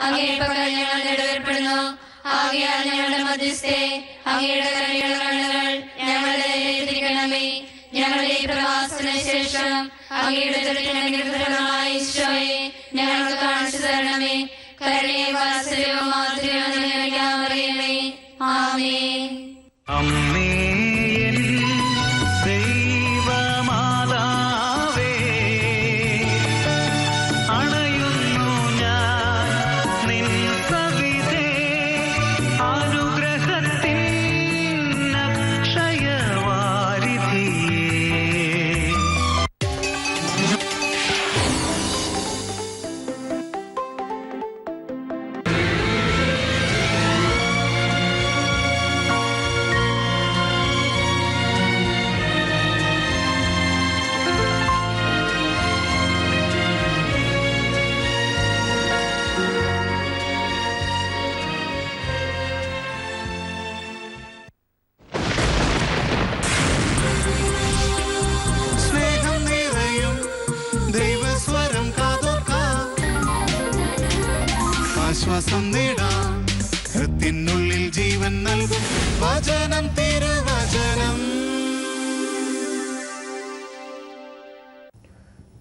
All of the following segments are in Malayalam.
അങ്ങയുടെ പക്കൽ ഞങ്ങൾ നെടുവേർപ്പെടുന്നു ആകയാൽ ഞങ്ങളുടെ മധ്യസ്ഥെ അങ്ങയുടെ കണ്ണുകൾ ഞങ്ങളുടെ തിരിക്കണമേ ഞങ്ങളുടെ ഈ പ്രവാസത്തിന് ശേഷം അങ്ങയുടെ ഈശോയെ ഞങ്ങൾക്ക് കാണിച്ചു തരണമേ. കരുണയും വാത്സല്യവും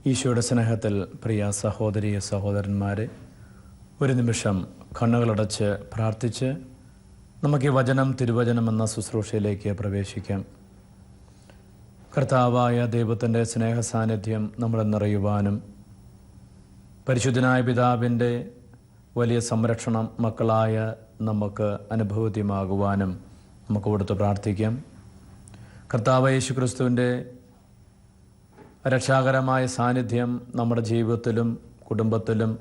ഈശോയുടെ സ്നേഹത്തിൽ പ്രിയ സഹോദരി സഹോദരന്മാരെ ഒരു നിമിഷം കണ്ണുകളടച്ച് പ്രാർത്ഥിച്ച് നമുക്ക് ഈ വചനം തിരുവചനം എന്ന ശുശ്രൂഷയിലേക്ക് പ്രവേശിക്കാം. കർത്താവായ ദൈവത്തിന്റെ സ്നേഹ സാന്നിധ്യം നമ്മളെ നിറയുവാനും പരിശുദ്ധനായ പിതാവിന്റെ വലിയ സംരക്ഷണം മക്കളായ നമുക്ക് അനുഭവത്യമാകുവാനും നമുക്ക് കൊടുത്ത് പ്രാർത്ഥിക്കാം. കർത്താവ് യേശു ക്രിസ്തുവിന്റെ രക്ഷാകരമായ സാന്നിധ്യം നമ്മുടെ ജീവിതത്തിലും കുടുംബത്തിലും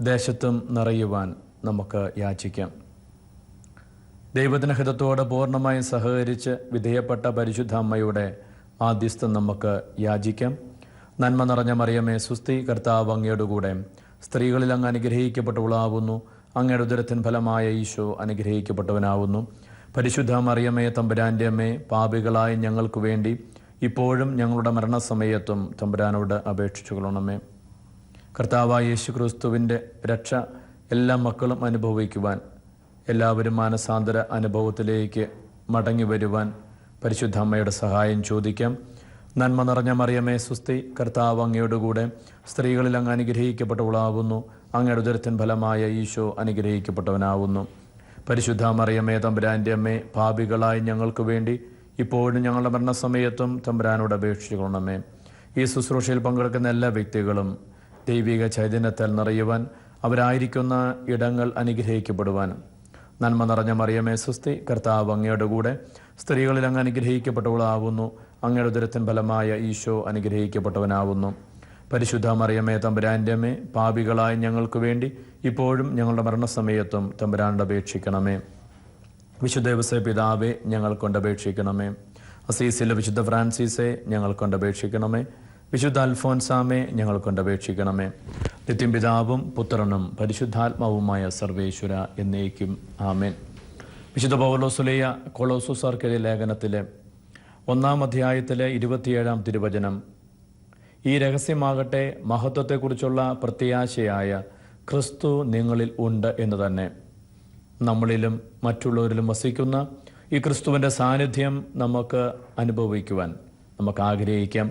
ദേശത്തും നിറയുവാൻ നമുക്ക് യാചിക്കാം. ദൈവത്തിന് ഹിതത്തോടെ പൂർണമായും സഹകരിച്ച് വിധേയപ്പെട്ട പരിശുദ്ധ അമ്മയുടെ ആദ്യസ്ഥം നമുക്ക് യാചിക്കാം. നന്മ നിറഞ്ഞ മറിയമേ സുസ്തി കർത്താവ് അങ്ങയുടെ കൂടെ സ്ത്രീകളിൽ അങ്ങ് അനുഗ്രഹിക്കപ്പെട്ടവളാവുന്നു. അങ്ങയുടെ ഉദരത്തിൻ ഫലമായ ഈശോ അനുഗ്രഹിക്കപ്പെട്ടവനാവുന്നു. പരിശുദ്ധ മറിയമേ തമ്പുരാന്റെ അമ്മേ പാപികളായ ഞങ്ങൾക്ക് വേണ്ടി ഇപ്പോഴും ഞങ്ങളുടെ മരണസമയത്തും തമ്പുരാനോട് അപേക്ഷിച്ചു കൊള്ളണമേ കർത്താവായ യേശു ക്രിസ്തുവിന്റെ രക്ഷ എല്ലാ മക്കളും അനുഭവിക്കുവാൻ എല്ലാവരും മാനസാന്തര അനുഭവത്തിലേക്ക് മടങ്ങി വരുവാൻ പരിശുദ്ധ അമ്മയുടെ സഹായം ചോദിക്കാം. നന്മ നിറഞ്ഞ മറിയമേ സുസ്തി കർത്താവ് അങ്ങയുടെ കൂടെ സ്ത്രീകളിൽ അങ്ങ് അനുഗ്രഹിക്കപ്പെട്ടവളാവുന്നു. അങ്ങയുടെ ഉദരത്തിൻ ഫലമായ ഈശോ അനുഗ്രഹിക്കപ്പെട്ടവനാവുന്നു. പരിശുദ്ധ മറിയമേ തമ്പുരാന്റെ അമ്മേ ഭാവികളായി ഞങ്ങൾക്ക് വേണ്ടി ഇപ്പോഴും ഞങ്ങളുടെ മരണസമയത്തും തമ്പുരാനോട് അപേക്ഷിച്ചുകൊള്ളണമേ ഈ ശുശ്രൂഷയിൽ പങ്കെടുക്കുന്ന എല്ലാ വ്യക്തികളും ദൈവിക ചൈതന്യത്താൽ നിറയുവാൻ അവരായിരിക്കുന്ന ഇടങ്ങൾ അനുഗ്രഹിക്കപ്പെടുവാൻ നന്മ നിറഞ്ഞ മറിയമേ സുസ്തി കർത്താവ് അങ്ങയുടെ കൂടെ സ്ത്രീകളിൽ അങ്ങ് അനുഗ്രഹിക്കപ്പെട്ടവളാവുന്നു. അങ്ങയുടെ ദുരത്തിൻ ഫലമായ ഈശോ അനുഗ്രഹിക്കപ്പെട്ടവനാവുന്നു. പരിശുദ്ധ മറിയമേ തമ്പുരാന്റെ അമ്മേ പാപികളായ ഞങ്ങൾക്ക് വേണ്ടി ഇപ്പോഴും ഞങ്ങളുടെ മരണസമയത്തും തമ്പുരാനോട് അപേക്ഷിക്കണമേ. വിശുദ്ധ പിതാവെ ഞങ്ങൾ കൊണ്ടപേക്ഷിക്കണമേ അസീസിലെ വിശുദ്ധ ഫ്രാൻസിസെ ഞങ്ങൾ കൊണ്ടപേക്ഷിക്കണമേ വിശുദ്ധ അൽഫോൻസാമെ ഞങ്ങൾ കൊണ്ടപേക്ഷിക്കണമേ നിത്യം പിതാവും പുത്രനും പരിശുദ്ധാത്മാവുമായ സർവേശ്വര എന്നേക്കും. ആമേൻ. വിശുദ്ധ പൗലോസുലേയ കൊളോസുസാർക്കെതിരെ ലേഖനത്തിലെ ഒന്നാം അധ്യായത്തിലെ ഇരുപത്തിയേഴാം തിരുവചനം. ഈ രഹസ്യമാകട്ടെ മഹത്വത്തെക്കുറിച്ചുള്ള പ്രത്യാശയായ ക്രിസ്തു നിങ്ങളിൽ ഉണ്ട് എന്ന് തന്നെ. നമ്മളിലും മറ്റുള്ളവരിലും വസിക്കുന്ന ഈ ക്രിസ്തുവിന്റെ സാന്നിധ്യം നമുക്ക് അനുഭവിക്കുവാൻ നമുക്ക് ആഗ്രഹിക്കാം.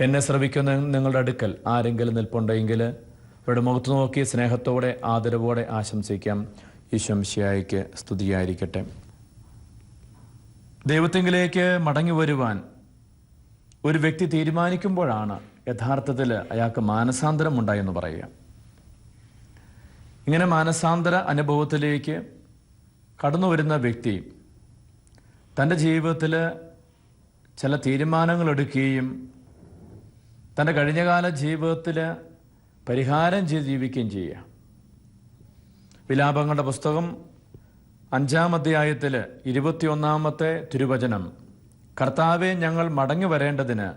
എന്നെ ശ്രവിക്കുന്ന നിങ്ങളുടെ അടുക്കൽ ആരെങ്കിലും നിൽപ്പുണ്ടെങ്കിൽ അവരുടെ മുഖത്ത് നോക്കി സ്നേഹത്തോടെ ആദരവോടെ ആശംസിക്കാം. ഈശംശിയായിക്ക് സ്തുതിയായിരിക്കട്ടെ. ദൈവത്തെങ്കിലേക്ക് മടങ്ങി വരുവാൻ ഒരു വ്യക്തി തീരുമാനിക്കുമ്പോഴാണ് യഥാർത്ഥത്തിൽ അയാൾക്ക് മാനസാന്തരം ഉണ്ടായെന്ന് പറയുക. ഇങ്ങനെ മാനസാന്തര അനുഭവത്തിലേക്ക് കടന്നു വരുന്ന വ്യക്തി തന്റെ ജീവിതത്തിൽ ചില തീരുമാനങ്ങൾ എടുക്കുകയും തന്റെ കഴിഞ്ഞകാല ജീവിതത്തിൽ പരിഹാരം ചെയ്ത് ജീവിക്കുകയും ചെയ്യുക. വിലാപങ്ങളുടെ പുസ്തകം അഞ്ചാം അധ്യായത്തിൽ ഇരുപത്തിയൊന്നാമത്തെ തിരുവചനം കർത്താവെ ഞങ്ങൾ മടങ്ങി വരേണ്ടതിന്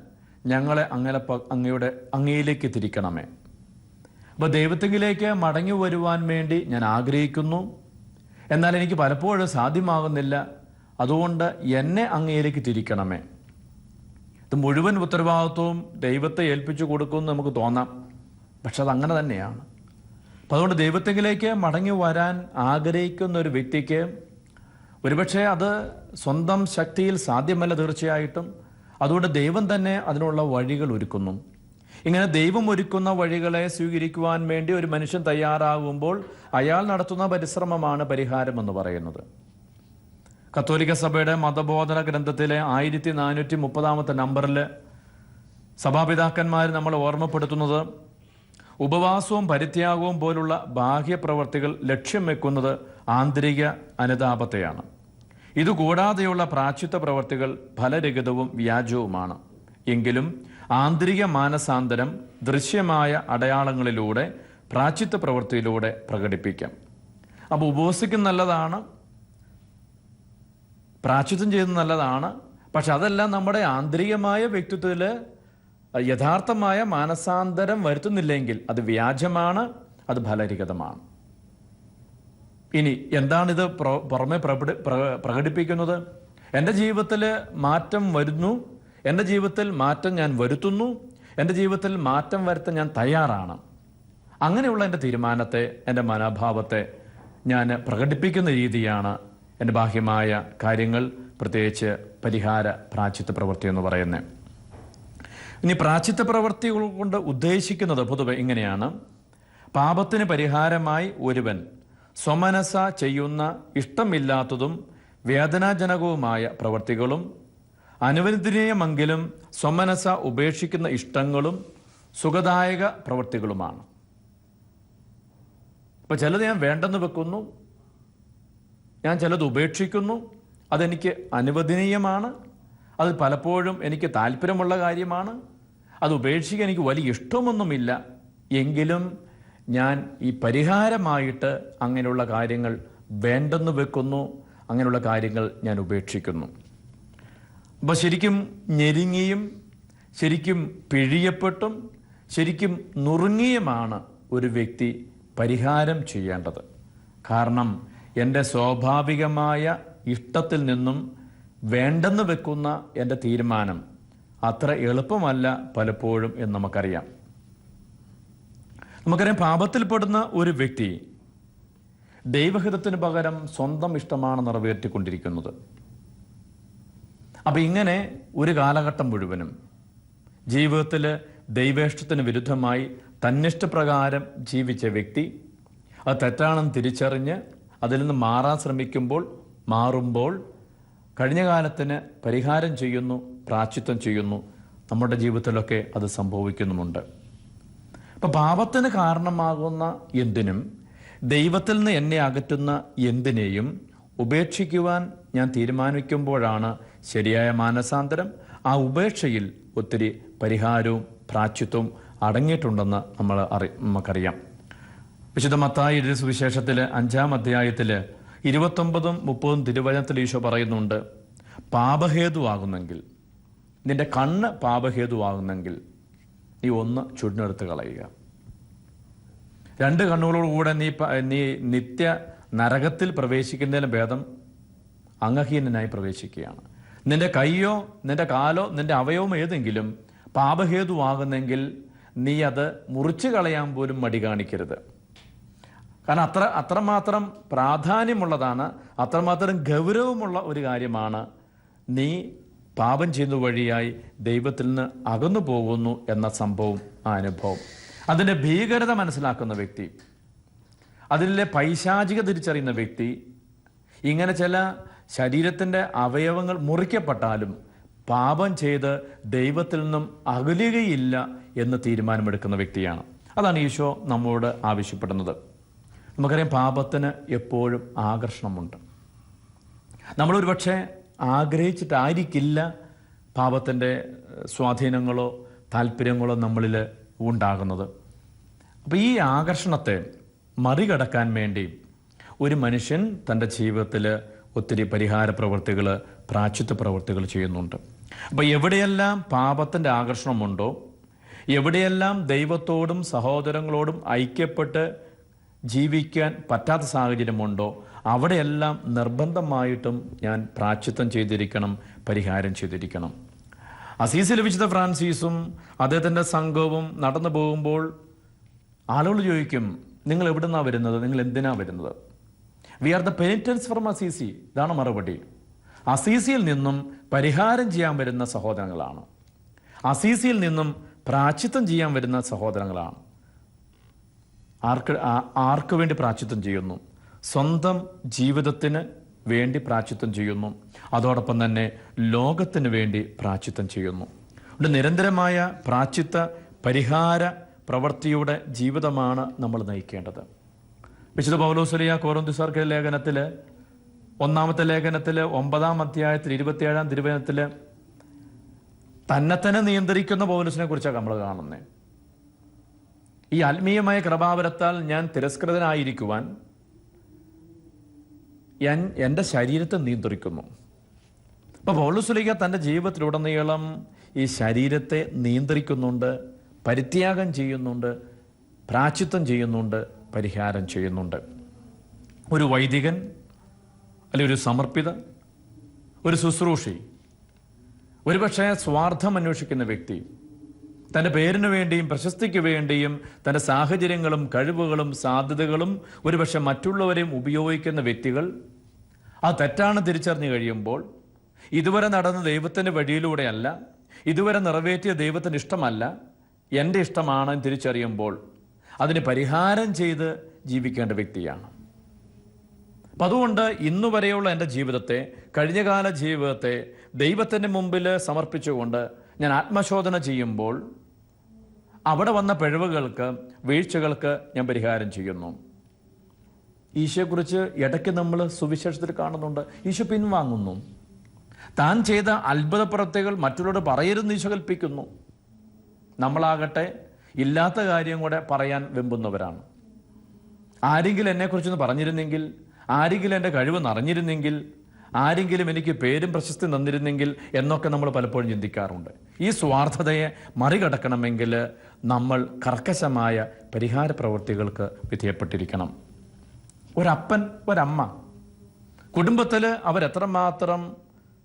ഞങ്ങളെ അങ്ങനെ അങ്ങയുടെ അങ്ങയിലേക്ക് തിരിക്കണമേ. അപ്പോൾ ദൈവത്തെങ്കിലേക്ക് മടങ്ങി വരുവാൻ വേണ്ടി ഞാൻ ആഗ്രഹിക്കുന്നു. എന്നാൽ എനിക്ക് പലപ്പോഴും സാധ്യമാകുന്നില്ല. അതുകൊണ്ട് എന്നെ അങ്ങയിലേക്ക് തിരിക്കണമേ. ഇത് മുഴുവൻ ഉത്തരവാദിത്വവും ദൈവത്തെ ഏൽപ്പിച്ചു കൊടുക്കുമെന്ന് നമുക്ക് തോന്നാം. പക്ഷെ അത് അങ്ങനെ തന്നെയാണ്. അപ്പം അതുകൊണ്ട് ദൈവത്തെങ്കിലേക്ക് മടങ്ങി വരാൻ ആഗ്രഹിക്കുന്ന ഒരു വ്യക്തിക്ക് ഒരുപക്ഷെ അത് സ്വന്തം ശക്തിയിൽ സാധ്യമല്ല തീർച്ചയായിട്ടും. അതുകൊണ്ട് ദൈവം തന്നെ അതിനുള്ള വഴികൾ ഒരുക്കുന്നു. ഇങ്ങനെ ദൈവം ഒരുക്കുന്ന വഴികളെ സ്വീകരിക്കുവാൻ വേണ്ടി ഒരു മനുഷ്യൻ തയ്യാറാകുമ്പോൾ അയാൾ നടത്തുന്ന പരിശ്രമമാണ് പരിഹാരം എന്ന് പറയുന്നത്. കത്തോലിക്ക സഭയുടെ മതബോധന ഗ്രന്ഥത്തിലെ ആയിരത്തി നാനൂറ്റി മുപ്പതാമത്തെ നമ്പറിൽ സഭാപിതാക്കന്മാർ നമ്മൾ ഓർമ്മപ്പെടുത്തുന്നത് ഉപവാസവും പരിത്യാഗവും പോലുള്ള ബാഹ്യപ്രവർത്തികൾ ലക്ഷ്യം വെക്കുന്നത് ആന്തരിക അനുതാപത്തെയാണ്. ഇതുകൂടാതെയുള്ള പ്രാച്യത്വ പ്രവർത്തികൾ ഫലരഹിതവും വ്യാജവുമാണ്. എങ്കിലും ആന്തരിക മാനസാന്തരം ദൃശ്യമായ അടയാളങ്ങളിലൂടെ പ്രാച്യത്വ പ്രവൃത്തിയിലൂടെ പ്രകടിപ്പിക്കാം. അപ്പോൾ ഉപവസിക്കുന്ന നല്ലതാണ് പ്രാച്യത്വം ചെയ്യുന്നത് നല്ലതാണ് പക്ഷെ അതെല്ലാം നമ്മുടെ ആന്തരികമായ വ്യക്തിത്വത്തിൽ യഥാർത്ഥമായ മാനസാന്തരം വരുത്തുന്നില്ലെങ്കിൽ അത് വ്യാജമാണ് അത് ഫലരഹിതമാണ്. ഇനി എന്താണിത് പുറമെ പ്രകടി- പ്ര- പ്രകടിപ്പിക്കുന്നത്? എന്റെ ജീവിതത്തിൽ മാറ്റം വരുന്നു എന്റെ ജീവിതത്തിൽ മാറ്റം ഞാൻ വരുത്തുന്നു എന്റെ ജീവിതത്തിൽ മാറ്റം വരുത്താൻ ഞാൻ തയ്യാറാണ്. അങ്ങനെയുള്ള എന്റെ തീരുമാനത്തെ എന്റെ മനോഭാവത്തെ ഞാൻ പ്രകടിപ്പിക്കുന്ന രീതിയാണ് എന്റെ ബാഹ്യമായ കാര്യങ്ങൾ പ്രത്യേകിച്ച് പരിഹാര പ്രാചിത്വ പ്രവൃത്തി എന്ന് പറയുന്നത്. ഇനി പ്രാചിത്വ പ്രവൃത്തികൾ കൊണ്ട് ഉദ്ദേശിക്കുന്നത് പൊതുവെ ഇങ്ങനെയാണ്. പാപത്തിന് പരിഹാരമായി ഒരുവൻ സ്വമനസ ചെയ്യുന്ന ഇഷ്ടമില്ലാത്തതും വേദനാജനകവുമായ പ്രവൃത്തികളും അനുവദനീയമെങ്കിലും സ്വമനസ ഉപേക്ഷിക്കുന്ന ഇഷ്ടങ്ങളും സുഖദായക പ്രവൃത്തികളുമാണ്. ഇപ്പം ചിലത് ഞാൻ വേണ്ടെന്ന് വെക്കുന്നു ഞാൻ ചിലത് ഉപേക്ഷിക്കുന്നു അതെനിക്ക് അനുവദനീയമാണ് അത് പലപ്പോഴും എനിക്ക് താല്പര്യമുള്ള കാര്യമാണ് അത് ഉപേക്ഷിക്കാൻ എനിക്ക് വലിയ ഇഷ്ടമൊന്നുമില്ല എങ്കിലും ഞാൻ ഈ പരിഹാരമായിട്ട് അങ്ങനെയുള്ള കാര്യങ്ങൾ വേണ്ടെന്ന് വെക്കുന്നു അങ്ങനെയുള്ള കാര്യങ്ങൾ ഞാൻ ഉപേക്ഷിക്കുന്നു. അപ്പോൾ ശരിക്കും ഞെരുങ്ങിയും ശരിക്കും പിഴിയപ്പെട്ടും ശരിക്കും നുറുങ്ങിയുമാണ് ഒരു വ്യക്തി പരിഹാരം ചെയ്യേണ്ടത്. കാരണം എന്റെ സ്വാഭാവികമായ ഇഷ്ടത്തിൽ നിന്നും വേണ്ടെന്ന് വെക്കുന്ന എന്റെ തീരുമാനം അത്ര എളുപ്പമല്ല പലപ്പോഴും എന്ന് നമുക്കറിയാം. നമുക്കറിയാം പാപത്തിൽപ്പെടുന്ന ഒരു വ്യക്തി ദൈവഹിതത്തിന് പകരം സ്വന്തം ഇഷ്ടമാണ് നിറവേറ്റിക്കൊണ്ടിരിക്കുന്നത്. അപ്പം ഇങ്ങനെ ഒരു കാലഘട്ടം മുഴുവനും ജീവിതത്തിൽ ദൈവേഷ്ടത്തിന് വിരുദ്ധമായി തന്നിഷ്ടപ്രകാരം ജീവിച്ച വ്യക്തി അത് തെറ്റാണെന്ന് തിരിച്ചറിഞ്ഞ് അതിൽ നിന്ന് മാറാൻ ശ്രമിക്കുമ്പോൾ മാറുമ്പോൾ കഴിഞ്ഞ കാലത്തിന് പരിഹാരം ചെയ്യുന്നു പ്രാച്ചിത്വം ചെയ്യുന്നു. നമ്മുടെ ജീവിതത്തിലൊക്കെ അത് സംഭവിക്കുന്നുമുണ്ട്. അപ്പം പാപത്തിന് കാരണമാകുന്ന എന്തിനും ദൈവത്തിൽ നിന്ന് എന്നെ അകറ്റുന്ന എന്തിനേയും ഉപേക്ഷിക്കുവാൻ ഞാൻ തീരുമാനിക്കുമ്പോഴാണ് ശരിയായ മാനസാന്തരം ആ ഉപേക്ഷയിൽ ഒത്തിരി പരിഹാരവും പ്രാച്യത്വവും അടങ്ങിയിട്ടുണ്ടെന്ന് നമ്മൾ അറി നമുക്കറിയാം. വിശുദ്ധ മത്തായി സുവിശേഷത്തിൽ അഞ്ചാം അധ്യായത്തിൽ ഇരുപത്തൊമ്പതും മുപ്പതും തിരുവചനത്തിൽ ഈശോ പറയുന്നുണ്ട് പാപഹേതുവാകുന്നെങ്കിൽ നിന്റെ കണ്ണ് പാപഹേതുവാകുന്നെങ്കിൽ നീ ഒന്ന് ചുടിനെടുത്ത് കളയുക. രണ്ട് കണ്ണുകളോടുകൂടെ നീ നീ നിത്യ നരകത്തിൽ പ്രവേശിക്കുന്നതിന് ഭേദം അംഗഹീനനായി പ്രവേശിക്കുകയാണ്. നിന്റെ കൈയോ നിന്റെ കാലോ നിന്റെ അവയവം ഏതെങ്കിലും പാപഹേതുവാകുന്നെങ്കിൽ നീ അത് മുറിച്ചു കളയാൻ പോലും മടി കാണിക്കരുത്. കാരണം അത്ര അത്രമാത്രം പ്രാധാന്യമുള്ളതാണ് അത്രമാത്രം ഗൗരവമുള്ള ഒരു കാര്യമാണ് നീ പാപം ചെയ്യുന്ന വഴിയായി ദൈവത്തിൽ നിന്ന് അകന്നു പോകുന്നു എന്ന സംഭവം ആ അനുഭവം. അതിന്റെ ഭീകരത മനസ്സിലാക്കുന്ന വ്യക്തി അതിലെ പൈശാചിക തിരിച്ചറിയുന്ന വ്യക്തി ഇങ്ങനെ ചില ശരീരത്തിന്റെ അവയവങ്ങൾ മുറിക്കപ്പെട്ടാലും പാപം ചെയ്ത് ദൈവത്തിൽ നിന്നും അകലുകയില്ല എന്ന് തീരുമാനമെടുക്കുന്ന വ്യക്തിയാണ്. അതാണ് ഈശോ നമ്മോട് ആവശ്യപ്പെടുന്നത്. നമുക്കറിയാം പാപത്തിന് എപ്പോഴും ആകർഷണമുണ്ട്. നമ്മളൊരു പക്ഷേ ആഗ്രഹിച്ചിട്ടായിരിക്കില്ല പാപത്തിന്റെ സ്വാധീനങ്ങളോ താല്പര്യങ്ങളോ നമ്മളിൽ ഉണ്ടാകുന്നത്. അപ്പോൾ ഈ ആകർഷണത്തെ മറികടക്കാൻ വേണ്ടി ഒരു മനുഷ്യൻ തന്റെ ജീവിതത്തിൽ ഒത്തിരി പരിഹാര പ്രവൃത്തികൾ പ്രാച്യത്വ പ്രവൃത്തികൾ ചെയ്യുന്നുണ്ട്. അപ്പോൾ എവിടെയെല്ലാം പാപത്തിന്റെ ആകർഷണമുണ്ടോ എവിടെയെല്ലാം ദൈവത്തോടും സഹോദരങ്ങളോടും ഐക്യപ്പെട്ട് ജീവിക്കാൻ പറ്റാത്ത സാഹചര്യമുണ്ടോ അവിടെയെല്ലാം നിർബന്ധമായിട്ടും ഞാൻ പ്രാച്യത്വം ചെയ്തിരിക്കണം പരിഹാരം ചെയ്തിരിക്കണം. അസീസിൽ വിശുദ്ധ ഫ്രാൻസീസും അദ്ദേഹത്തിന്റെ സംഘവും നടന്നു പോകുമ്പോൾ ആളുകൾ ചോദിക്കും നിങ്ങൾ എവിടെ നിന്നാണ് വരുന്നത്? നിങ്ങൾ എന്തിനാണ് വരുന്നത്? We are the penitents from Assisi ഇതാണ് മറുപടി. അസീസിയിൽ നിന്നും പരിഹാരം ചെയ്യാൻ വരുന്ന സഹോദരങ്ങളാണ്. അസീസിയിൽ നിന്നും പ്രാച്ചിത്വം ചെയ്യാൻ വരുന്ന സഹോദരങ്ങളാണ്. ആർക്ക് ആർക്ക് വേണ്ടി പ്രാച്ചിത്വം ചെയ്യുന്നു? സ്വന്തം ജീവിതത്തിന് വേണ്ടി പ്രാച്ചിത്വം ചെയ്യുന്നു. അതോടൊപ്പം തന്നെ ലോകത്തിന് വേണ്ടി പ്രാച്ചിത്വം ചെയ്യുന്നു. ഒരു നിരന്തരമായ പ്രാച്ചിത്വ പരിഹാര പ്രവൃത്തിയുടെ ജീവിതമാണ് നമ്മൾ നയിക്കേണ്ടത്. വിശുദ്ധ പൗലോസ്ലിയ കോറന്തിസാർക്ക് ലേഖനത്തിൽ ഒന്നാമത്തെ ലേഖനത്തിൽ ഒമ്പതാം അധ്യായത്തിൽ ഇരുപത്തിയേഴാം തിരുവചനത്തിൽ തന്നെ തന്നെ നിയന്ത്രിക്കുന്ന പൗലോസിനെ കുറിച്ചാണ് നമ്മൾ കാണുന്നത് ഈ ആത്മീയമായ കൃപാവരത്താൽ ഞാൻ തിരസ്കൃതനായിരിക്കുവാൻ ഞാൻ എന്റെ ശരീരത്തെ നിയന്ത്രിക്കുന്നു. അപ്പോൾ പൗലോസുലിക തന്റെ ജീവിതത്തിലുടനീളം ഈ ശരീരത്തെ നിയന്ത്രിക്കുന്നുണ്ട് പരിത്യാഗം ചെയ്യുന്നുണ്ട് പ്രാച്ചിത്വം ചെയ്യുന്നുണ്ട് പരിഹാരം ചെയ്യുന്നുണ്ട്. ഒരു വൈദികൻ അല്ലെങ്കിൽ ഒരു സമർപ്പിത ഒരു ശുശ്രൂഷി ഒരുപക്ഷെ സ്വാർത്ഥം അന്വേഷിക്കുന്ന വ്യക്തി തന്റെ പേരിന് വേണ്ടിയും പ്രശസ്തിക്ക് വേണ്ടിയും തന്റെ സാഹചര്യങ്ങളും കഴിവുകളും സാധ്യതകളും ഒരുപക്ഷെ മറ്റുള്ളവരെയും ഉപയോഗിക്കുന്ന വ്യക്തികൾ ആ തെറ്റാണ് തിരിച്ചറിഞ്ഞു കഴിയുമ്പോൾ ഇതുവരെ നടന്ന ദൈവത്തിന്റെ വഴിയിലൂടെയല്ല ഇതുവരെ നിറവേറ്റിയ ദൈവത്തിന് ഇഷ്ടമല്ല എന്റെ ഇഷ്ടമാണെന്ന് തിരിച്ചറിയുമ്പോൾ അതിന് പരിഹാരം ചെയ്ത് ജീവിക്കേണ്ട വ്യക്തിയാണ്. അപ്പം അതുകൊണ്ട് ഇന്നു വരെയുള്ള എന്റെ ജീവിതത്തെ കഴിഞ്ഞകാല ജീവിതത്തെ ദൈവത്തിന്റെ മുമ്പിൽ സമർപ്പിച്ചുകൊണ്ട് ഞാൻ ആത്മശോധന ചെയ്യുമ്പോൾ അവിടെ വന്ന പിഴവുകൾക്ക് വീഴ്ചകൾക്ക് ഞാൻ പരിഹാരം ചെയ്യുന്നു. ഈശോയെക്കുറിച്ച് ഇടയ്ക്ക് നമ്മൾ സുവിശേഷത്തിൽ കാണുന്നുണ്ട്. ഈശോ പിൻവാങ്ങുന്നു. താൻ ചെയ്ത അത്ഭുത പ്രവൃത്തികൾ മറ്റുള്ളവരോട് പറയരുതെന്ന് ഈശോ കൽപ്പിക്കുന്നു. നമ്മളാകട്ടെ ഇല്ലാത്ത കാര്യം കൂടെ പറയാൻ വെമ്പുന്നവരാണ്. ആരെങ്കിലും എന്നെക്കുറിച്ചൊന്ന് പറഞ്ഞിരുന്നെങ്കിൽ ആരെങ്കിലും എന്റെ കഴിവ് നിറഞ്ഞിരുന്നെങ്കിൽ ആരെങ്കിലും എനിക്ക് പേരും പ്രശസ്തി തന്നിരുന്നെങ്കിൽ എന്നൊക്കെ നമ്മൾ പലപ്പോഴും ചിന്തിക്കാറുണ്ട്. ഈ സ്വാർത്ഥതയെ മറികടക്കണമെങ്കിൽ നമ്മൾ കർക്കശമായ പരിഹാര പ്രവൃത്തികൾക്ക് വിധേയപ്പെട്ടിരിക്കണം. ഒരപ്പൻ ഒരമ്മ. കുടുംബത്തിൽ അവരെത്രമാത്രം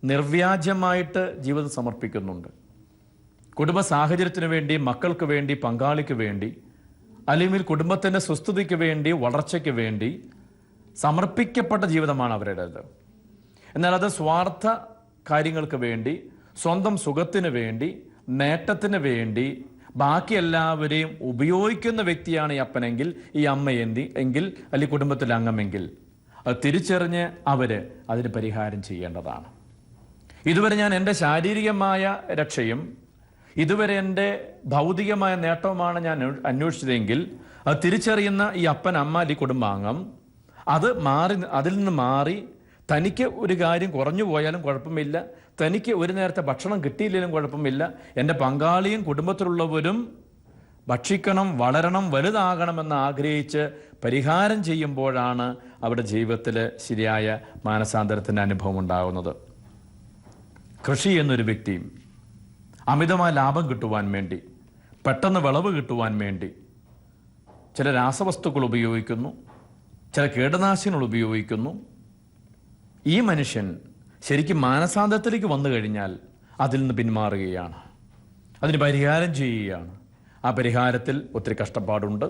നിർവ്യാജ്യമായിട്ട് ജീവിതം സമർപ്പിക്കുന്നുണ്ട്. കുടുംബ സാഹചര്യത്തിന് വേണ്ടി മക്കൾക്ക് വേണ്ടി പങ്കാളിക്ക് വേണ്ടി അല്ലെങ്കിൽ കുടുംബത്തിന്റെ സുസ്ഥിതിക്ക് വേണ്ടി വളർച്ചയ്ക്ക് വേണ്ടി സമർപ്പിക്കപ്പെട്ട ജീവിതമാണ് അവരുടേത്. എന്നാൽ അത് സ്വാർത്ഥ കാര്യങ്ങൾക്ക് വേണ്ടി സ്വന്തം സുഖത്തിന് വേണ്ടി നേട്ടത്തിന് വേണ്ടി ബാക്കി എല്ലാവരെയും ഉപയോഗിക്കുന്ന വ്യക്തിയാണ് ഈ അപ്പനെങ്കിൽ ഈ അമ്മ എന്തി എങ്കിൽ അല്ലെങ്കിൽ കുടുംബത്തിലെ അംഗമെങ്കിൽ അത് തിരിച്ചറിഞ്ഞ് അവർ അതിന് പരിഹാരം ചെയ്യേണ്ടതാണ്. ഇതുവരെ ഞാൻ എന്റെ ശാരീരികമായ രക്ഷയും ഇതുവരെ എന്റെ ഭൗതികമായ നേട്ടവുമാണ് ഞാൻ അന്വേ- അന്വേഷിച്ചതെങ്കിൽ അത് തിരിച്ചറിയുന്ന ഈ അപ്പൻ അമ്മ അല്ലെങ്കിൽ കുടുംബാംഗം അത് മാറി അതിൽ നിന്ന് മാറി തനിക്ക് ഒരു കാര്യം കുറഞ്ഞു പോയാലും കുഴപ്പമില്ല തനിക്ക് ഒരു നേരത്തെ ഭക്ഷണം കിട്ടിയില്ലെങ്കിലും കുഴപ്പമില്ല എന്റെ പങ്കാളിയും കുടുംബത്തിലുള്ളവരും ഭക്ഷിക്കണം വളരണം വലുതാകണമെന്ന് ആഗ്രഹിച്ച് പരിഹാരം ചെയ്യുമ്പോഴാണ് അവരുടെ ജീവിതത്തിൽ ശരിയായ മാനസാന്തരത്തിന്റെ അനുഭവം ഉണ്ടാകുന്നത്. കൃഷി എന്നൊരു വ്യക്തി അമിതമായ ലാഭം കിട്ടുവാൻ വേണ്ടി പെട്ടെന്ന് വിളവ് കിട്ടുവാൻ വേണ്ടി ചില രാസവസ്തുക്കൾ ഉപയോഗിക്കുന്നു ചില കീടനാശിനികൾ ഉപയോഗിക്കുന്നു. ഈ മനുഷ്യൻ ശരിക്കും മാനസാന്തത്തിലേക്ക് വന്നു കഴിഞ്ഞാൽ അതിൽ നിന്ന് പിന്മാറുകയാണ്. അതിന് പരിഹാരം ചെയ്യുകയാണ്. ആ പരിഹാരത്തിൽ ഒത്തിരി കഷ്ടപ്പാടുണ്ട്.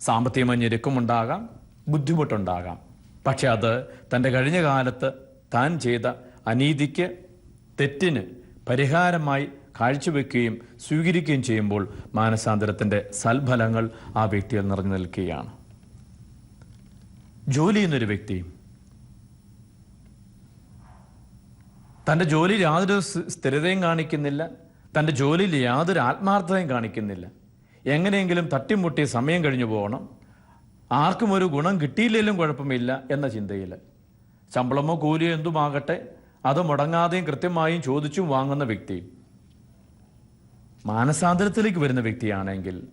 സാമ്പത്തികമായ ഞെരുക്കമുണ്ടാകാം ബുദ്ധിമുട്ടുണ്ടാകാം. പക്ഷെ അത് തന്റെ കഴിഞ്ഞ കാലത്ത് താൻ ചെയ്ത അനീതിക്ക് തെറ്റിന് പരിഹാരമായി കാഴ്ചവെക്കുകയും സ്വീകരിക്കുകയും ചെയ്യുമ്പോൾ മാനസാന്തരത്തിന്റെ സൽഫലങ്ങൾ ആ വ്യക്തിയിൽ നിറഞ്ഞു നിൽക്കുകയാണ്. ജോലി ചെയ്യുന്നൊരു വ്യക്തി തന്റെ ജോലിയിൽ യാതൊരു സ്ഥിരതയും കാണിക്കുന്നില്ല തന്റെ ജോലിയിൽ യാതൊരു ആത്മാർത്ഥതയും കാണിക്കുന്നില്ല. എങ്ങനെയെങ്കിലും തട്ടിമുട്ടി സമയം കഴിഞ്ഞു പോകണം. ആർക്കും ഒരു ഗുണം കിട്ടിയില്ലെങ്കിലും കുഴപ്പമില്ല എന്ന ചിന്തയിൽ. ശമ്പളമോ കൂലിയോ എന്തുമാകട്ടെ അത് മുടങ്ങാതെയും കൃത്യമായും ചോദിച്ചും വാങ്ങുന്ന വ്യക്തി. മാനസാന്തരത്തിലേക്ക് വരുന്ന വ്യക്തിയാണെങ്കിൽ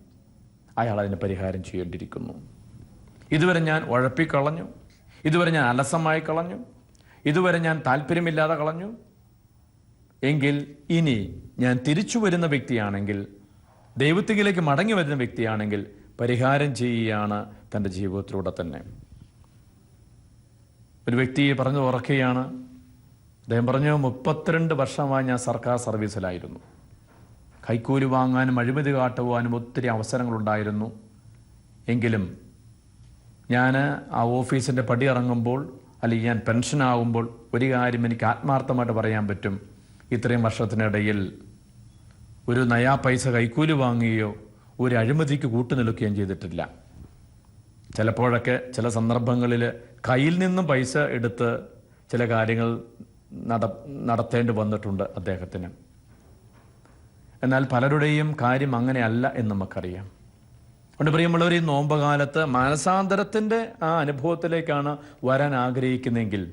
അയാൾ അതിന് പരിഹാരം ചെയ്യേണ്ടിയിരിക്കുന്നു. ഇതുവരെ ഞാൻ ഉഴപ്പിക്കളഞ്ഞു. ഇതുവരെ ഞാൻ അലസമായി കളഞ്ഞു. ഇതുവരെ ഞാൻ താല്പര്യമില്ലാതെ കളഞ്ഞു. എങ്കിൽ ഇനി ഞാൻ തിരിച്ചു വരുന്ന വ്യക്തിയാണെങ്കിൽ ദൈവത്തിലേക്ക് മടങ്ങി വരുന്ന വ്യക്തിയാണെങ്കിൽ പരിഹാരം ചെയ്യുകയാണ് തന്റെ ജീവിതത്തിലൂടെ തന്നെ. ഒരു വ്യക്തി പറഞ്ഞു ഉറക്കുകയാണ് അദ്ദേഹം പറഞ്ഞു മുപ്പത്തിരണ്ട് വർഷമായി ഞാൻ സർക്കാർ സർവീസിലായിരുന്നു. കൈക്കൂലി വാങ്ങാനും അഴിമതി കാട്ടുവാനും ഒത്തിരി അവസരങ്ങളുണ്ടായിരുന്നു. എങ്കിലും ഞാൻ ആ ഓഫീസിന്റെ പടി ഇറങ്ങുമ്പോൾ അല്ലെങ്കിൽ ഞാൻ പെൻഷനാകുമ്പോൾ ഒരു കാര്യം എനിക്ക് ആത്മാർത്ഥമായിട്ട് പറയാൻ പറ്റും. ഇത്രയും വർഷത്തിനിടയിൽ ഒരു നയാ പൈസ കൈക്കൂലി വാങ്ങുകയോ ഒരു അഴിമതിക്ക് കൂട്ടുനിൽക്കുകയും ചെയ്തിട്ടില്ല. ചിലപ്പോഴൊക്കെ ചില സന്ദർഭങ്ങളിൽ കയ്യിൽ നിന്നും പൈസ എടുത്ത് ചില കാര്യങ്ങൾ നട നടത്തേണ്ടി വന്നിട്ടുണ്ട് അദ്ദേഹത്തിന്. എന്നാൽ പലരുടെയും കാര്യം അങ്ങനെയല്ല എന്ന് നമുക്കറിയാം. അതുകൊണ്ട് പ്രിയമുള്ളവർ ഈ നോമ്പകാലത്ത് മാനസാന്തരത്തിന്റെ ആ അനുഭവത്തിലേക്കാണ് വരാൻ ആഗ്രഹിക്കുന്നതെങ്കിൽ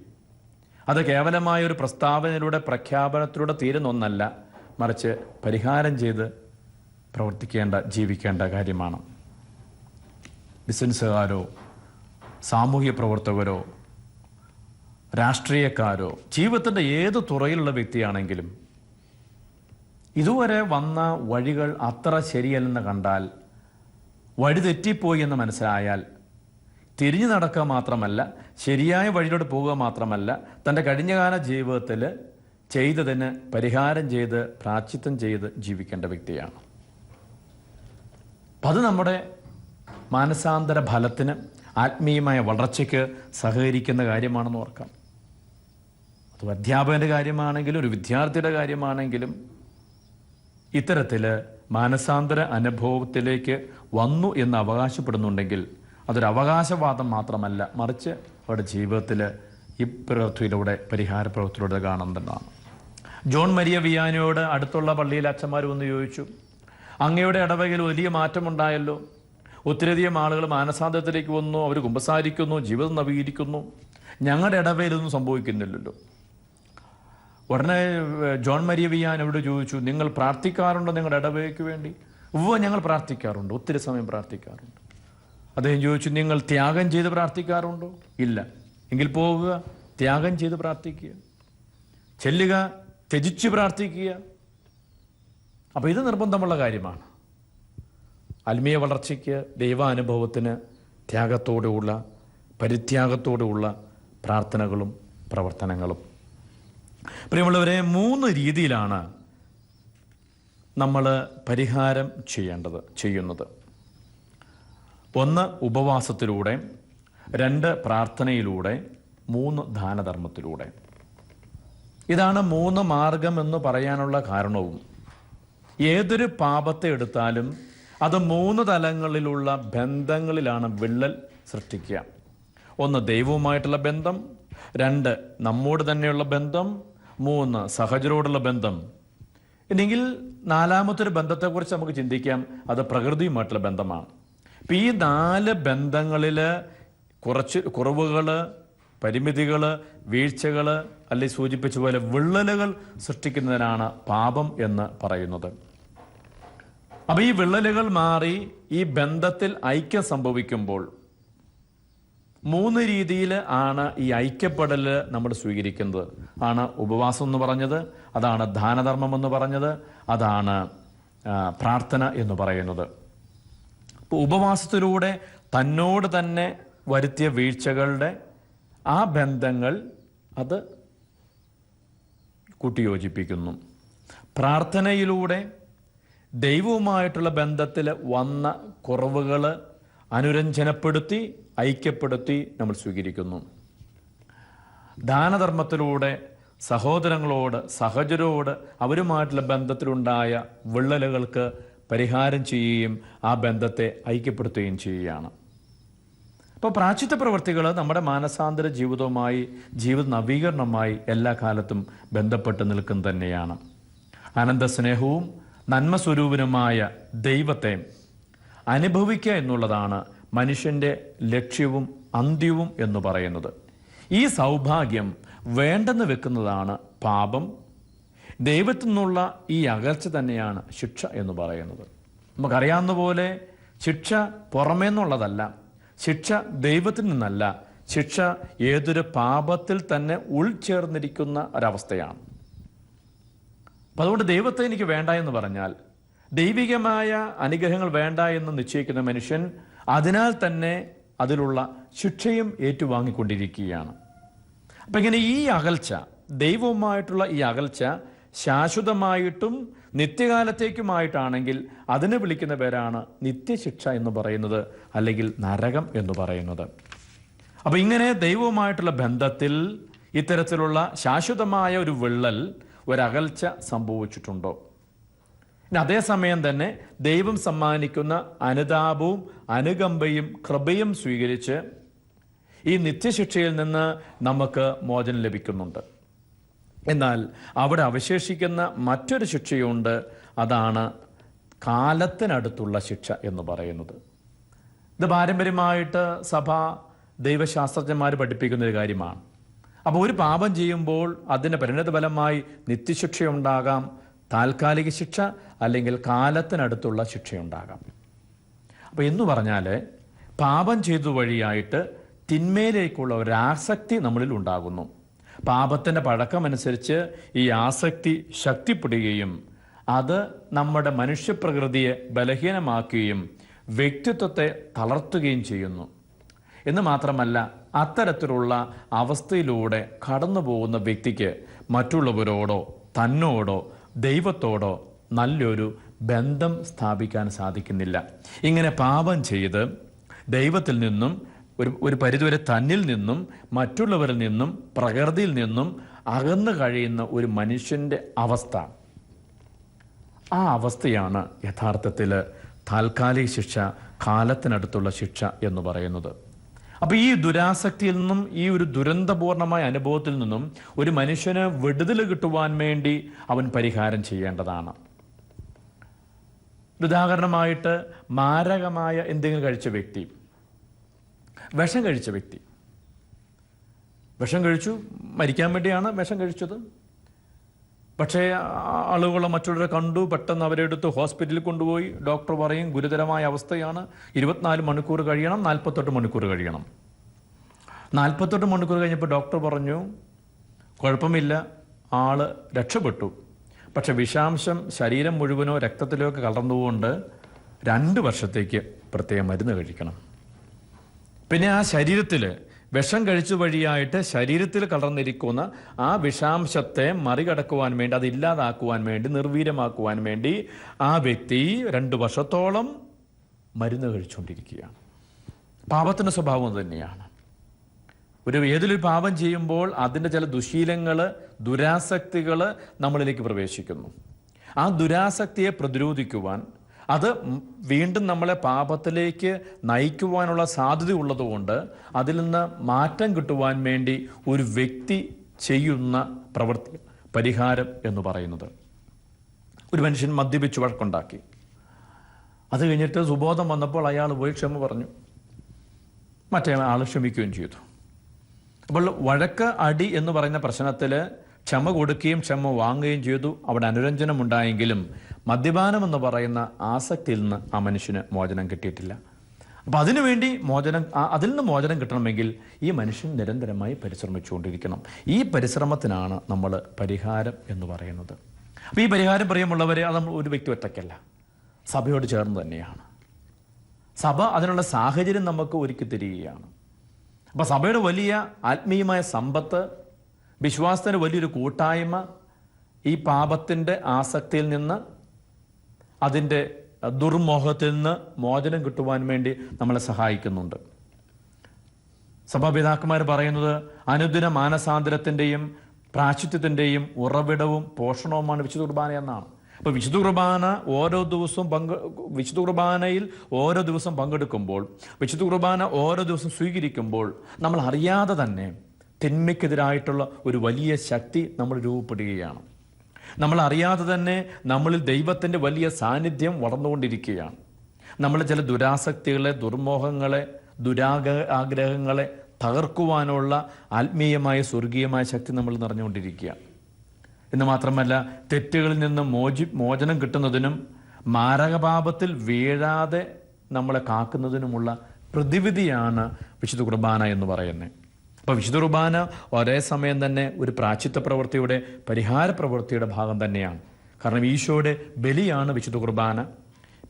അത് കേവലമായ ഒരു പ്രസ്താവനയിലൂടെ പ്രഖ്യാപനത്തിലൂടെ തീരുന്ന ഒന്നല്ല. മറിച്ച് പരിഹാരം ചെയ്ത് പ്രവർത്തിക്കേണ്ട ജീവിക്കേണ്ട കാര്യമാണ്. ബിസിനസ്സുകാരോ സാമൂഹ്യ പ്രവർത്തകരോ രാഷ്ട്രീയക്കാരോ ജീവിതത്തിന്റെ ഏത് തുറയിലുള്ള വ്യക്തിയാണെങ്കിലും ഇതുവരെ വന്ന വഴികൾ അത്ര ശരിയല്ലെന്ന് കണ്ടാൽ വഴി തെറ്റിപ്പോയി എന്ന് മനസ്സിലായാൽ തിരിഞ്ഞു നടക്കുക മാത്രമല്ല ശരിയായ വഴിയിലൂടെ പോവുക മാത്രമല്ല തന്റെ കഴിഞ്ഞകാല ജീവിതത്തിൽ ചെയ്തതിന് പരിഹാരം ചെയ്ത് പ്രാച്ചിത്വം ചെയ്ത് ജീവിക്കേണ്ട വ്യക്തിയാണ്. അപ്പം അത് നമ്മുടെ മാനസാന്തര ഫലത്തിന് ആത്മീയമായ വളർച്ചയ്ക്ക് സഹകരിക്കുന്ന കാര്യമാണെന്ന് ഓർക്കാം. അത് അധ്യാപകന്റെ കാര്യമാണെങ്കിലും ഒരു വിദ്യാർത്ഥിയുടെ കാര്യമാണെങ്കിലും ഇത്തരത്തിൽ മാനസാന്തര അനുഭവത്തിലേക്ക് വന്നു എന്ന് അവകാശപ്പെടുന്നുണ്ടെങ്കിൽ അതൊരു അവകാശവാദം മാത്രമല്ല മറിച്ച് അവരുടെ ജീവിതത്തിൽ ഈ പ്രവൃത്തിയിലൂടെ പരിഹാര പ്രവൃത്തിയിലൂടെ കാണുന്നതാണ് ജോൺ മരിയ വിയാനിയോട് അടുത്തുള്ള പള്ളിയിലെ അച്ഛന്മാർ വന്ന് ചോദിച്ചു അങ്ങയുടെ ഇടവകയിൽ വലിയ മാറ്റമുണ്ടായല്ലോ. ഒത്തിരിയധികം ആളുകൾ മാനസാന്തരത്തിലേക്ക് വന്നു അവർ കുമ്പസാരിക്കുന്നു ജീവിതം നവീകരിക്കുന്നു. ഞങ്ങളുടെ ഇടവയിലൊന്നും സംഭവിക്കുന്നില്ലല്ലോ. ഉടനെ ജോൺ മരിയ വിയാൻ അവിടെ ചോദിച്ചു നിങ്ങൾ പ്രാർത്ഥിക്കാറുണ്ടോ നിങ്ങളുടെ ഇടവകയ്ക്ക് വേണ്ടി? ഉവ്വ ഞങ്ങൾ പ്രാർത്ഥിക്കാറുണ്ട് ഒത്തിരി സമയം പ്രാർത്ഥിക്കാറുണ്ട്. അദ്ദേഹം ചോദിച്ചു നിങ്ങൾ ത്യാഗം ചെയ്ത് പ്രാർത്ഥിക്കാറുണ്ടോ? ഇല്ല. എങ്കിൽ പോവുക ത്യാഗം ചെയ്ത് പ്രാർത്ഥിക്കുക. ചെല്ലുക ത്യജിച്ച് പ്രാർത്ഥിക്കുക. അപ്പോൾ ഇത് നിർബന്ധമുള്ള കാര്യമാണ്. ആത്മീയ വളർച്ചയ്ക്ക് ദൈവാനുഭവത്തിന് ത്യാഗത്തോടെയുള്ള പരിത്യാഗത്തോടെയുള്ള പ്രാർത്ഥനകളും പ്രവർത്തനങ്ങളും. പ്രിയമുള്ളവരെ മൂന്ന് രീതിയിലാണ് നമ്മൾ പരിഹാരം ചെയ്യേണ്ടത് ചെയ്യുന്നത്. ഒന്ന് ഉപവാസത്തിലൂടെ. രണ്ട് പ്രാർത്ഥനയിലൂടെ. മൂന്ന് ദാനധർമ്മത്തിലൂടെ. ഇതാണ് മൂന്ന് മാർഗം എന്ന് പറയാനുള്ള കാരണവും. ഏതൊരു പാപത്തെ എടുത്താലും അത് മൂന്ന് തലങ്ങളിലുള്ള ബന്ധങ്ങളിലാണ് വിള്ളൽ സൃഷ്ടിക്കുക. ഒന്ന് ദൈവവുമായിട്ടുള്ള ബന്ധം. രണ്ട് നമ്മോട് തന്നെയുള്ള ബന്ധം. മൂന്ന് സഹജരോടുള്ള ബന്ധം. ഇല്ലെങ്കിൽ നാലാമത്തെ ഒരു ബന്ധത്തെക്കുറിച്ച് നമുക്ക് ചിന്തിക്കാം. അത് പ്രകൃതിയുമായിട്ടുള്ള ബന്ധമാണ്. ഇപ്പം ഈ നാല് ബന്ധങ്ങളിൽ കുറച്ച് കുറവുകൾ പരിമിതികൾ വീഴ്ചകൾ അല്ലെ സൂചിപ്പിച്ച പോലെ വിള്ളലുകൾ സൃഷ്ടിക്കുന്നതിനാണ് പാപം എന്ന് പറയുന്നത്. അപ്പം ഈ വിള്ളലുകൾ മാറി ഈ ബന്ധത്തിൽ ഐക്യം സംഭവിക്കുമ്പോൾ മൂന്ന് രീതിയിൽ ആണ് ഈ ഐക്യപ്പെടൽ നമ്മൾ സ്വീകരിക്കുന്നത്. ആണ് ഉപവാസം എന്ന് പറഞ്ഞത് അതാണ് ദാനധർമ്മം എന്ന് പറഞ്ഞത് അതാണ് പ്രാർത്ഥന എന്ന് പറയുന്നത്. അപ്പോൾ ഉപവാസത്തിലൂടെ തന്നോട് തന്നെ വരുത്തിയ വീഴ്ചകളുടെ ആ ബന്ധങ്ങൾ അത് കൂട്ടിയോജിപ്പിക്കുന്നു. പ്രാർത്ഥനയിലൂടെ ദൈവവുമായിട്ടുള്ള ബന്ധത്തിൽ വന്ന കുറവുകൾ അനുരഞ്ജനപ്പെടുത്തി ഐക്യപ്പെടുത്തി നമ്മൾ സ്വീകരിക്കുന്നു. ദാനധർമ്മത്തിലൂടെ സഹോദരങ്ങളോട് സഹചരോട് അവരുമായിട്ടുള്ള ബന്ധത്തിലുണ്ടായ വിള്ളലുകൾക്ക് പരിഹാരം ചെയ്യുകയും ആ ബന്ധത്തെ ഐക്യപ്പെടുത്തുകയും ചെയ്യുകയാണ്. അപ്പോൾ പ്രാച്ചിത്വ പ്രവൃത്തികൾ നമ്മുടെ മാനസാന്തര ജീവിതവുമായി ജീവിത നവീകരണവുമായി എല്ലാ കാലത്തും ബന്ധപ്പെട്ട് നിൽക്കും തന്നെയാണ് അനന്തസ്നേഹവും നന്മസ്വരൂപനുമായ ദൈവത്തെ അനുഭവിക്കുക എന്നുള്ളതാണ് മനുഷ്യന്റെ ലക്ഷ്യവും അന്ത്യവും എന്ന് പറയുന്നത്. ഈ സൗഭാഗ്യം വേണ്ടെന്ന് വെക്കുന്നതാണ് പാപം. ദൈവത്തിൽ നിന്നുള്ള ഈ അകൽച്ച തന്നെയാണ് ശിക്ഷ എന്ന് പറയുന്നത്. നമുക്കറിയാവുന്ന പോലെ ശിക്ഷ പുറമേ നിന്നുള്ളതല്ല. ശിക്ഷ ദൈവത്തിൽ നിന്നല്ല. ശിക്ഷ ഏതൊരു പാപത്തിൽ തന്നെ ഉൾച്ചേർന്നിരിക്കുന്ന ഒരവസ്ഥയാണ്. അപ്പം അതുകൊണ്ട് ദൈവത്തെ എനിക്ക് വേണ്ട എന്ന് പറഞ്ഞാൽ ദൈവികമായ അനുഗ്രഹങ്ങൾ വേണ്ട എന്ന് നിശ്ചയിക്കുന്ന മനുഷ്യൻ അതിനാൽ തന്നെ അതിലുള്ള ശിക്ഷയും ഏറ്റുവാങ്ങിക്കൊണ്ടിരിക്കുകയാണ്. അപ്പം ഇങ്ങനെ ഈ അകൽച്ച ദൈവവുമായിട്ടുള്ള ഈ അകൽച്ച ശാശ്വതമായിട്ടും നിത്യകാലത്തേക്കുമായിട്ടാണെങ്കിൽ അതിനെ വിളിക്കുന്ന പേരാണ് നിത്യശിക്ഷ എന്ന് പറയുന്നത് അല്ലെങ്കിൽ നരകം എന്ന് പറയുന്നത്. അപ്പോൾ ഇങ്ങനെ ദൈവവുമായിട്ടുള്ള ബന്ധത്തിൽ ഇത്തരത്തിലുള്ള ശാശ്വതമായ ഒരു വിള്ളൽ ഒരകൽച്ച സംഭവിച്ചിട്ടുണ്ടോ? ഇനി അതേസമയം തന്നെ ദൈവം സമ്മാനിക്കുന്ന അനുതാപവും അനുകമ്പയും കൃപയും സ്വീകരിച്ച് ഈ നിത്യശിക്ഷയിൽ നിന്ന് നമുക്ക് മോചനം ലഭിക്കുന്നുണ്ട്. എന്നാൽ അവിടെ അവശേഷിക്കുന്ന മറ്റൊരു ശിക്ഷയുണ്ട്. അതാണ് കാലത്തിനടുത്തുള്ള ശിക്ഷ എന്ന് പറയുന്നത്. ഇത് പാരമ്പര്യമായിട്ട് സഭ ദൈവശാസ്ത്രജ്ഞന്മാർ പഠിപ്പിക്കുന്ന ഒരു കാര്യമാണ്. അപ്പോൾ ഒരു പാപം ചെയ്യുമ്പോൾ അതിന് പരിണതഫലമായി നിത്യശിക്ഷയുണ്ടാകാം. താൽക്കാലിക ശിക്ഷ അല്ലെങ്കിൽ കാലത്തിനടുത്തുള്ള ശിക്ഷയുണ്ടാകാം. അപ്പോൾ എന്ന് പറഞ്ഞാൽ പാപം ചെയ്തു വഴിയായിട്ട് തിന്മയിലേക്കുള്ള ഒരു ആസക്തി നമ്മളിൽ ഉണ്ടാകുന്നു. പാപത്തിന്റെ പഴക്കമനുസരിച്ച് ഈ ആസക്തി ശക്തിപ്പെടുകയും അത് നമ്മുടെ മനുഷ്യപ്രകൃതിയെ ബലഹീനമാക്കുകയും വ്യക്തിത്വത്തെ തളർത്തുകയും ചെയ്യുന്നു. എന്ന് മാത്രമല്ല അത്തരത്തിലുള്ള അവസ്ഥയിലൂടെ കടന്നു പോകുന്ന വ്യക്തിക്ക് മറ്റുള്ളവരോടോ തന്നോടോ ദൈവത്തോടോ നല്ലൊരു ബന്ധം സ്ഥാപിക്കാൻ സാധിക്കുന്നില്ല. ഇങ്ങനെ പാപം ചെയ്ത് ദൈവത്തിൽ നിന്നും ഒരു ഒരു പരിധിവരെ തന്നിൽ നിന്നും മറ്റുള്ളവരിൽ നിന്നും പ്രകൃതിയിൽ നിന്നും അകന്നു കഴിയുന്ന ഒരു മനുഷ്യന്റെ അവസ്ഥ. ആ അവസ്ഥയാണ് യഥാർത്ഥത്തിൽ താൽക്കാലിക ശിക്ഷ കാലത്തിനടുത്തുള്ള ശിക്ഷ എന്ന് പറയുന്നത്. അപ്പൊ ഈ ദുരാസക്തിയിൽ നിന്നും ഈ ഒരു ദുരന്തപൂർണമായ അനുഭവത്തിൽ നിന്നും ഒരു മനുഷ്യന് വിടുതൽ കിട്ടുവാൻ വേണ്ടി അവൻ പരിഹാരം ചെയ്യേണ്ടതാണ്. ഉദാഹരണമായിട്ട് മാരകമായ എന്തെങ്കിലും കഴിച്ച വ്യക്തി വിഷം കഴിച്ച വ്യക്തി. വിഷം കഴിച്ചു മരിക്കാൻ വേണ്ടിയാണ് വിഷം കഴിച്ചത്. പക്ഷേ ആളുകൾ മറ്റുള്ളവരെ കണ്ടു പെട്ടെന്ന് അവരെ എടുത്ത് ഹോസ്പിറ്റലിൽ കൊണ്ടുപോയി. ഡോക്ടർ പറയും ഗുരുതരമായ അവസ്ഥയാണ്. ഇരുപത്തിനാല് മണിക്കൂർ കഴിയണം നാൽപ്പത്തെട്ട് മണിക്കൂർ കഴിയണം. നാൽപ്പത്തെട്ട് മണിക്കൂർ കഴിഞ്ഞപ്പോൾ ഡോക്ടർ പറഞ്ഞു കുഴപ്പമില്ല ആൾ രക്ഷപ്പെട്ടു. പക്ഷെ വിഷാംശം ശരീരം മുഴുവനോ രക്തത്തിലോ ഒക്കെ കലർന്നുകൊണ്ട് രണ്ട് വർഷത്തേക്ക് പ്രത്യേക മരുന്ന് കഴിക്കണം. പിന്നെ ആ ശരീരത്തിൽ വിഷം കഴിച്ചു വഴിയായിട്ട് ശരീരത്തിൽ കലർന്നിരിക്കുന്ന ആ വിഷാംശത്തെ മറികടക്കുവാൻ വേണ്ടി അത് ഇല്ലാതാക്കുവാൻ വേണ്ടി നിർവീര്യമാക്കുവാൻ വേണ്ടി ആ വ്യക്തി രണ്ട് വർഷത്തോളം മരുന്ന് കഴിച്ചുകൊണ്ടിരിക്കുകയാണ്. പാപത്തിന്റെ സ്വഭാവം തന്നെയാണ്. ഒരു ഏതൊരു പാപം ചെയ്യുമ്പോൾ അതിന്റെ ചില ദുശീലങ്ങൾ ദുരാസക്തികൾ നമ്മളിലേക്ക് പ്രവേശിക്കുന്നു. ആ ദുരാസക്തിയെ പ്രതിരോധിക്കുവാൻ അത് വീണ്ടും നമ്മളെ പാപത്തിലേക്ക് നയിക്കുവാനുള്ള സാധ്യത ഉള്ളതുകൊണ്ട് അതിൽ നിന്ന് മാറ്റം കിട്ടുവാൻ വേണ്ടി ഒരു വ്യക്തി ചെയ്യുന്ന പ്രവൃത്തി പരിഹാരം എന്ന് പറയുന്നത്. ഒരു മനുഷ്യൻ മദ്യപിച്ച് വഴക്കുണ്ടാക്കി. അത് കഴിഞ്ഞിട്ട് സുബോധം വന്നപ്പോൾ അയാൾ പോയി ക്ഷമ പറഞ്ഞു. മറ്റേ ആൾ ക്ഷമിക്കുകയും ചെയ്തു. അപ്പോൾ വഴക്ക് അടി എന്ന് പറയുന്ന പ്രശ്നത്തിൽ ക്ഷമ കൊടുക്കുകയും ക്ഷമ വാങ്ങുകയും ചെയ്തു. അവിടെ അനുരഞ്ജനം ഉണ്ടായെങ്കിലും മദ്യപാനം എന്ന് പറയുന്ന ആസക്തിയിൽ നിന്ന് ആ മനുഷ്യന് മോചനം കിട്ടിയിട്ടില്ല. അപ്പം അതിനുവേണ്ടി മോചനം അതിൽ നിന്ന് മോചനം കിട്ടണമെങ്കിൽ ഈ മനുഷ്യൻ നിരന്തരമായി പരിശ്രമിച്ചുകൊണ്ടിരിക്കണം. ഈ പരിശ്രമത്തിനാണ് നമ്മൾ പരിഹാരം എന്ന് പറയുന്നത്. അപ്പോൾ ഈ പരിഹാരം പറയുമുള്ളവരെ അത് നമ്മൾ ഒരു വ്യക്തി ഒറ്റയ്ക്കല്ല. സഭയോട് ചേർന്ന് തന്നെയാണ്. സഭ അതിനുള്ള സാഹചര്യം നമുക്ക് ഒരുക്കി തരികയാണ്. അപ്പോൾ സഭയുടെ വലിയ ആത്മീയമായ സമ്പത്ത് വിശ്വാസത്തിന്റെ വലിയൊരു കൂട്ടായ്മ ഈ പാപത്തിന്റെ ആസക്തിയിൽ നിന്ന് അതിന്റെ ദുർമോഹത്തിൽ നിന്ന് മോചനം കിട്ടുവാൻ വേണ്ടി നമ്മളെ സഹായിക്കുന്നുണ്ട്. സഭാപിതാക്കന്മാർ പറയുന്നത് അനുദിന മാനസാന്തരത്തിന്റെയും പ്രാശിത്യത്തിന്റെയും ഉറവിടവും പോഷണവുമാണ് വിശുദ്ധ കുർബാന എന്നാണ്. അപ്പോൾ വിശുദ്ധ കുർബാന ഓരോ ദിവസവും പങ്ക് വിശുദ്ധ കുർബാനയിൽ ഓരോ ദിവസം പങ്കെടുക്കുമ്പോൾ വിശുദ്ധ കുർബാന ഓരോ ദിവസം സ്വീകരിക്കുമ്പോൾ നമ്മൾ അറിയാതെ തന്നെ തിന്മയ്ക്കെതിരായിട്ടുള്ള ഒരു വലിയ ശക്തി നമ്മൾ രൂപപ്പെടുകയാണ്. നമ്മൾ അറിയാതെ തന്നെ നമ്മളിൽ ദൈവത്തിന്റെ വലിയ സാന്നിധ്യം വളർന്നുകൊണ്ടിരിക്കുകയാണ്. നമ്മൾ ചില ദുരാസക്തികളെ ദുർമോഹങ്ങളെ ദുരാഗ ആഗ്രഹങ്ങളെ തകർക്കുവാനുള്ള ആത്മീയമായ സ്വർഗീയമായ ശക്തി നമ്മൾ നിറഞ്ഞുകൊണ്ടിരിക്കുകയാണ്. എന്ന് മാത്രമല്ല തെറ്റുകളിൽ നിന്ന് മോചി മോചനം കിട്ടുന്നതിനും മാരകപാപത്തിൽ വീഴാതെ നമ്മളെ കാക്കുന്നതിനുമുള്ള പ്രതിവിധിയാണ് വിശുദ്ധ കുർബാന എന്ന് പറയുന്നത്. അപ്പോൾ വിശുദ്ധ കുർബാന ഒരേ സമയം തന്നെ ഒരു പ്രാച്ചിത്വ പ്രവൃത്തിയുടെ പരിഹാര പ്രവൃത്തിയുടെ ഭാഗം തന്നെയാണ്. കാരണം ഈശോയുടെ ബലിയാണ് വിശുദ്ധ കുർബാന.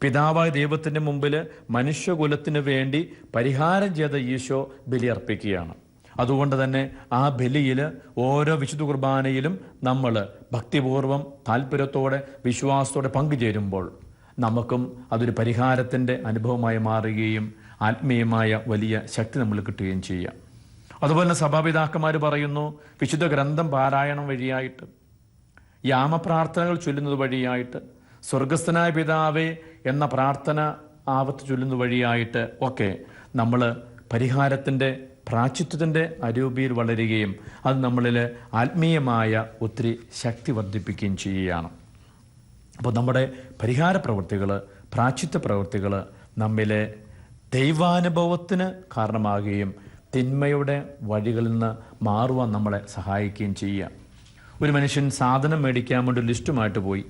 പിതാവായ ദൈവത്തിന്റെ മുമ്പിൽ മനുഷ്യകുലത്തിന് വേണ്ടി പരിഹാരം ചെയ്ത ഈശോ ബലി അർപ്പിക്കുകയാണ്. അതുകൊണ്ട് തന്നെ ആ ബലിയിൽ ഓരോ വിശുദ്ധ കുർബാനയിലും നമ്മൾ ഭക്തിപൂർവം താല്പര്യത്തോടെ വിശ്വാസത്തോടെ പങ്കുചേരുമ്പോൾ നമുക്കും അതൊരു പരിഹാരത്തിന്റെ അനുഭവമായി മാറുകയും ആത്മീയമായ വലിയ ശക്തി നമ്മൾ കിട്ടുകയും ചെയ്യാം. അതുപോലെ സഭാപിതാക്കന്മാർ പറയുന്നു വിശുദ്ധ ഗ്രന്ഥം പാരായണം വഴിയായിട്ട് യാമപ്രാർത്ഥനകൾ ചൊല്ലുന്നത് വഴിയായിട്ട് സ്വർഗസ്ഥനായ പിതാവേ എന്ന പ്രാർത്ഥന ആവത്ത് ചൊല്ലുന്നത് വഴിയായിട്ട് ഒക്കെ നമ്മൾ പരിഹാരത്തിന്റെ പ്രാച്ചിത്വത്തിന്റെ അരൂപിയിൽ വളരുകയും അത് നമ്മളിൽ ആത്മീയമായ ഒത്തിരി ശക്തി വർദ്ധിപ്പിക്കുകയും ചെയ്യുകയാണ്. അപ്പോൾ നമ്മുടെ പരിഹാര പ്രവൃത്തികൾ പ്രാച്ചിത്വ പ്രവൃത്തികൾ നമ്മിലെ ദൈവാനുഭവത്തിന് കാരണമാകുകയും തിന്മയുടെ വഴികളിൽ നിന്ന് മാറുവാൻ നമ്മളെ സഹായിക്കുകയും ചെയ്യുക. ഒരു മനുഷ്യൻ സാധനം മേടിക്കാൻ വേണ്ടി ലിസ്റ്റുമായിട്ട് പോയി.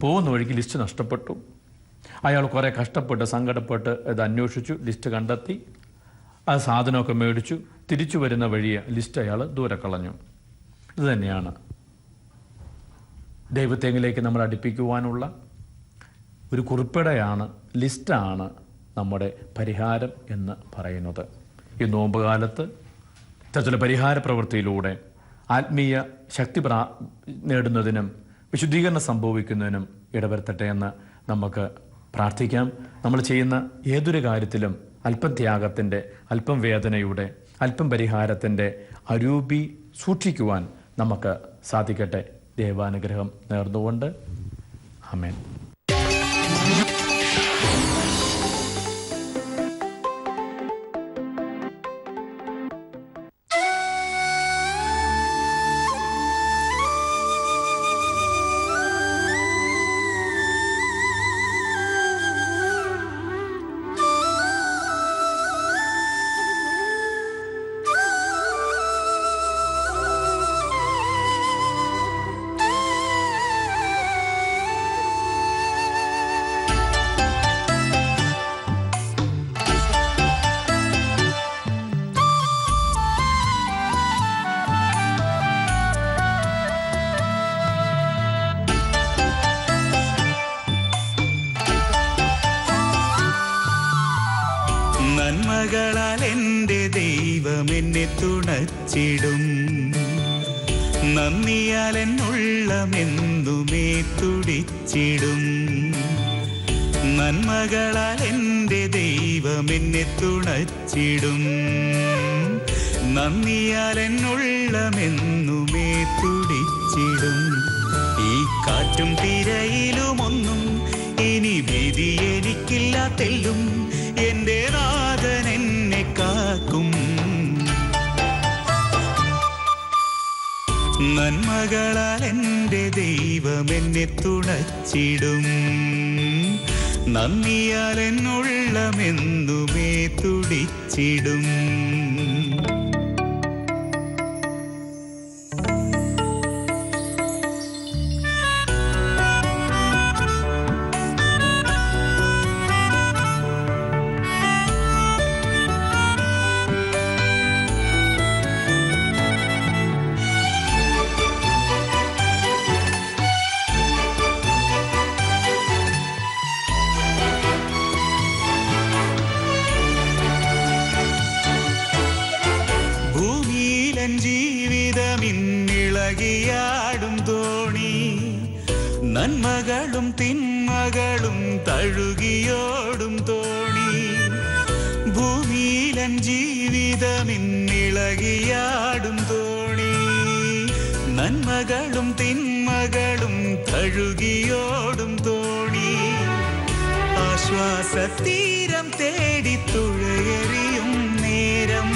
പോകുന്ന വഴിക്ക് ലിസ്റ്റ് നഷ്ടപ്പെട്ടു. അയാൾ കുറേ കഷ്ടപ്പെട്ട് സങ്കടപ്പെട്ട് ഇത് അന്വേഷിച്ചു ലിസ്റ്റ് കണ്ടെത്തി. ആ സാധനമൊക്കെ മേടിച്ചു. തിരിച്ചു വരുന്ന വഴിയെ ലിസ്റ്റ് അയാൾ ദൂരെ കളഞ്ഞു. ഇത് തന്നെയാണ്. ദൈവത്തെങ്കിലേക്ക് നമ്മൾ അടുപ്പിക്കുവാനുള്ള ഒരു കുറിപ്പിടയാണ് ലിസ്റ്റാണ് നമ്മുടെ പരിഹാരം എന്ന് പറയുന്നത്. ഈ നോമ്പ് കാലത്ത് ഇത്തരത്തിലുള്ള പരിഹാര പ്രവൃത്തിയിലൂടെ ആത്മീയ ശക്തി പ്രാ നേടുന്നതിനും വിശുദ്ധീകരണം സംഭവിക്കുന്നതിനും ഇടവരുത്തട്ടെ എന്ന് നമുക്ക് പ്രാർത്ഥിക്കാം. നമ്മൾ ചെയ്യുന്ന ഏതൊരു കാര്യത്തിലും അല്പം ത്യാഗത്തിന്റെ അല്പം വേദനയുടെ അല്പം പരിഹാരത്തിന്റെ അരൂപി സൂക്ഷിക്കുവാൻ നമുക്ക് സാധിക്കട്ടെ. ദേവാനുഗ്രഹം നേർന്നുകൊണ്ട്. ആമേൻ. നന്മകളാൽ എന്റെ ദൈവം എന്നെ തുണച്ചിടും. നന്ദിയാൽ എന്നുള്ളമെന്തുമേ തുടിച്ചിടും. നന്മകളാൽ എന്റെ ദൈവം എന്നെ തുണച്ചിടും. നന്ദിയാൽ എന്നുള്ളമെന്നുമേ തുടിച്ചിടും. ഈ കാറ്റും തിരയിലുമൊന്നും ഇനി വിധി എനിക്കില്ല നന്മകളാൽ എന്റെ ദൈവം എന്നെ തുണച്ചിടും. നന്ദിയാൽ എന്നുള്ളമെന്നുമേ തുടിച്ചിടും. തഴുകിയോടും തോണി. ആശ്വാസത്തീരം തേടി തുഴയെറിയും നേരം.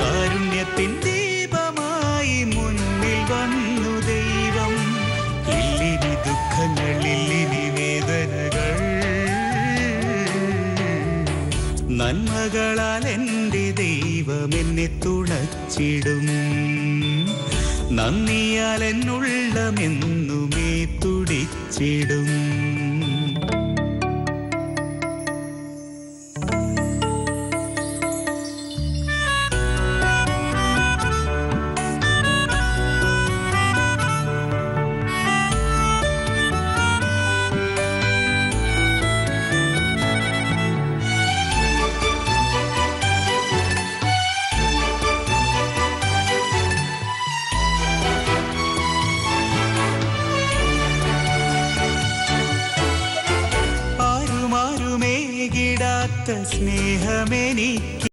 കാരുണ്യത്തിൻ ദീപമായി മുന്നിൽ വന്നു ദൈവം. ഇല്ലിനി ദുഃഖങ്ങൾ ഇല്ലിനി വേദനകൾ. നന്മകളാൽ എന്റെ ദൈവം എന്നെ തുണച്ചിടും നന്ദിയാൽ എന്നുള്ളമെന്നുമേ തുടിച്ചിടും